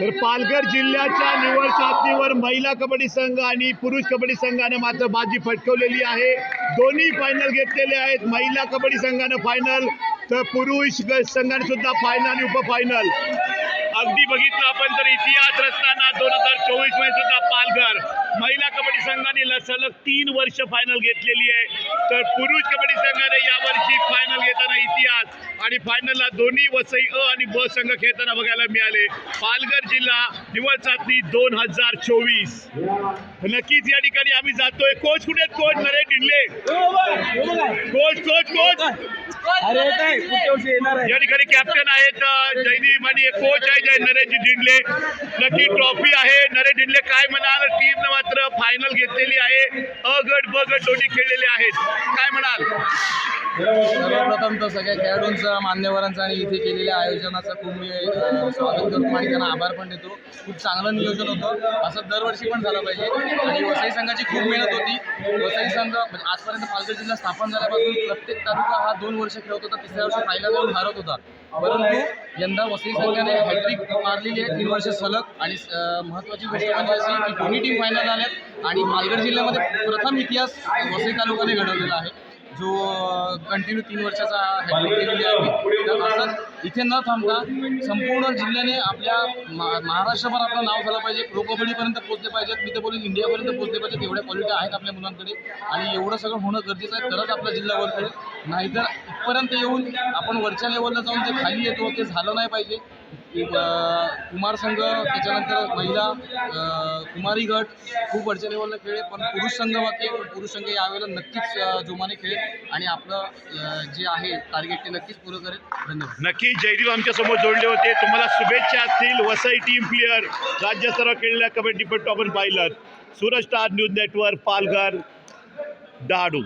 तर पालघर जिल्ह्याच्या निवड चाचणीवर महिला कबड्डी संघ आणि पुरुष कबड्डी संघाने मात्र बाजी फटकवलेली आहे. दोन्ही फायनल घेतलेले आहेत. महिला कबड्डी संघानं फायनल तर पुरुष संघाने सुद्धा फायनल आणि उपफायनल अगदी बघितलं आपण तर इतिहास रचताना दोन हजार चोवीसमध्ये सुद्धा पालघर महिला कबड्डी संघाने सलग तीन वर्ष फायनल घेतलेली आहे. तर पुरुष कबड्डी संघाने यावर्षी फायनल घेताना इतिहास आणि फायनलला दोन्ही वसई अ आणि ब संघ खेळताना बघायला मिळाले. पालघर जिल्हा निवड चाचणी दोन हजार चोवीस. नक्कीच या ठिकाणी आम्ही जातोय. कोच कुठे? कोच? नरे डिंगले कोच कोच कोच. या ठिकाणी कॅप्टन आहेत जयदीप आणि एक कोच आहे जय नरेशजी डिंडले. नक्की ट्रॉफी आहे. नरेश डिंडले काय फायनल घेतलेली आहे. अ गट ब गट दोन्ही खेळलेले आहेत. काय म्हणाल? सर्वप्रथम तर सगळ्या खेळाडूंचं मान्यवरांचं आणि इथे केलेल्या आयोजनाचं खूप मी स्वागत करतो आणि त्यांना आभार पण देतो. खूप चांगलं नियोजन होतं. असं दरवर्षी पण झालं पाहिजे. आणि वसई संघाची खूप मेहनत होती. वसई संघ म्हणजे आजपर्यंत पालघर जिल्हा स्थापन झाल्यापासून प्रत्येक तालुका हा दोन वर्ष खेळत होता. तिसऱ्या वर्षी फायनल जाऊन हारत होता. परंतु यंदा वसई संघाने हॅट्रिक मारलेली आहे तीन वर्ष सलग. आणि महत्त्वाची गोष्ट म्हणजे अशी की दोन्ही टीम फायनल आल्यात आणि पालघर जिल्ह्यामध्ये प्रथम इतिहास वसई तालुक्याने घडवलेला आहे. जो कंटिन्यू तीन वर्षाचा हॅट्रिक केलेली आहे तर असंच इथे न थांबता संपूर्ण जिल्ह्याने आपल्या मा- महाराष्ट्रभर आपलं नाव झालं पाहिजे प्रो कबड्डीपर्यंत पोहोचले पाहिजेत मी तर बोलून इंडियापर्यंत पोहोचले पाहिजेत एवढ्या क्वालिटी आहेत आपल्या मुलांकडे आणि एवढं सगळं होणं गरजेचं आहे तरच आपला जिल्हा वर नाहीतर इथपर्यंत येऊन आपण वरच्या लेवलला जाऊन जे खाली येतो ते झालं नाही पाहिजे. कुमार संघ त्याच्यानंतर महिला कुमारी गट खूप वरच्या लेवलला खेळले पण पुरुष संघ बाकी पण पुरुष संघ यावेळेला नक्कीच जोमाने खेळेल. आणि आपलं जे आहे टार्गेट ते नक्कीच पुरं करेल. धन्यवाद. नक्की जयदीप आमच्यासमोर जोडले होते. तुम्हाला शुभेच्छा असतील. वसई टीम प्लेअर राज्यस्तरावर खेळलेल्या कबड्डीपट्टू आपण पाहिलं. Suraj star news network Palghar Dahanu